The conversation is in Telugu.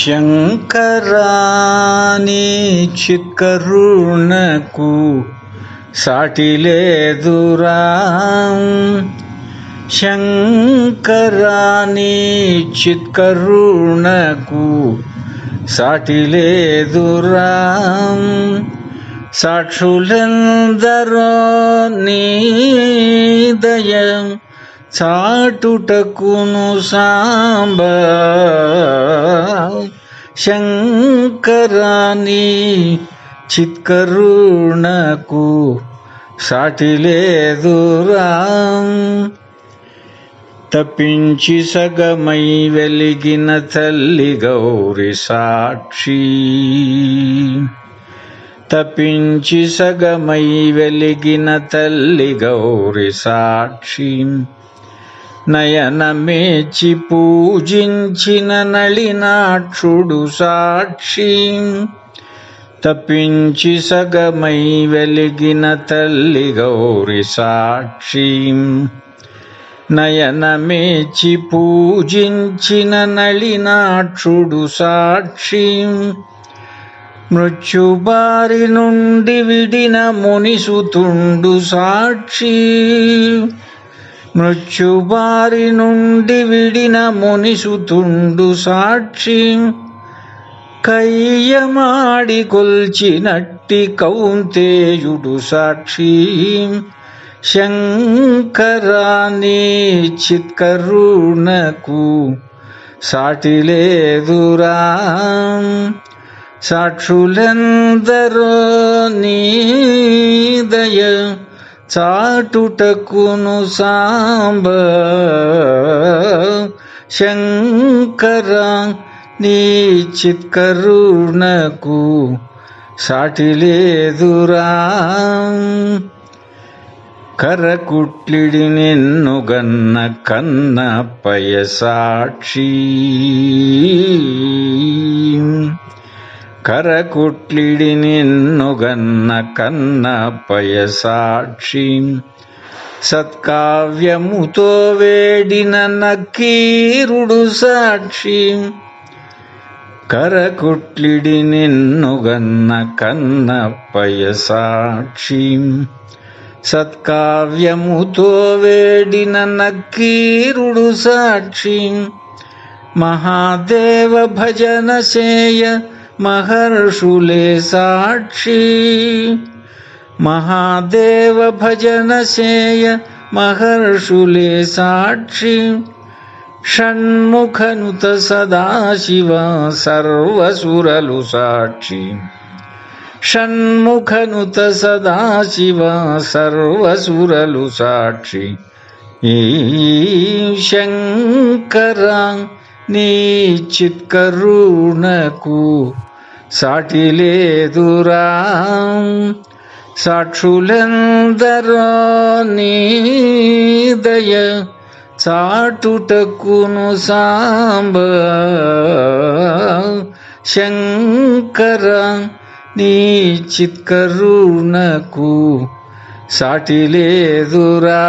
శంకరాని చిక్కరుణకు సాటి లేదురా శంకరాని చిత్కరుణకు సాటి లేదురా సాక్షులందరో నీ దయం చాటుటకును సాంబ శంకరాని చిత్కరుణకు సాటి లేదురా తప్పించి సగమై వెలిగిన తల్లి గౌరి సాక్షి. తప్పించి సగమై వెలిగిన తల్లి గౌరి సాక్షి. నయనమేచి పూజించిన నళినాక్షుడు సాక్షి. తప్పించి సగమై వెలిగిన తల్లి గౌరి సాక్షి. నయనమేచి పూజించిన నళినాక్షుడు సాక్షి. మృత్యుబారి నుండి విడిన మునిసుతుండు సాక్షి. మృత్యుబారి నుండి విడిన మునిసుతుండు సాక్షి కయ్యమాడి కొల్చినట్టి కౌంతేయుడు సాక్షి శంకరాని చిత్కరుణకు సాటి లేదురా సాక్షులందరో నీదయ చాటుటకును సాంబ శంకర నీ చిత్కరుణకు సాటి లేదురా కరకుట్లిడి నిన్ను గన్న కన్న పయ సాక్షీ కరకుట్లిడి నిన్నుగన్న కన్నప్పయ సాక్షి సత్కావ్యముతో వేడిన నక్కీరుడు సాక్షి. కరకుట్లిడి నిన్నుగన్న కన్నప్పయ సాక్షి సత్కావ్యముతో వేడిన నక్కీరుడు సాక్షి. మహాదేవ భజన సేయ మహర్షులే సాక్షి మహాదేవ భజన సేయ మహర్షులే సాక్షి షణ్ముఖనుత సదాశివ సర్వసురలు సాక్షి షణ్ముఖనుత సదాశివ సర్వసురలు సాక్షి ఈ శంకర నీ చిత్కరుణకు సాటి లేదురా సాక్షులందరో నీదయ చాటుటకును సాంబ. శంకర నీ చిత్కరుణకు సాటి లేదురా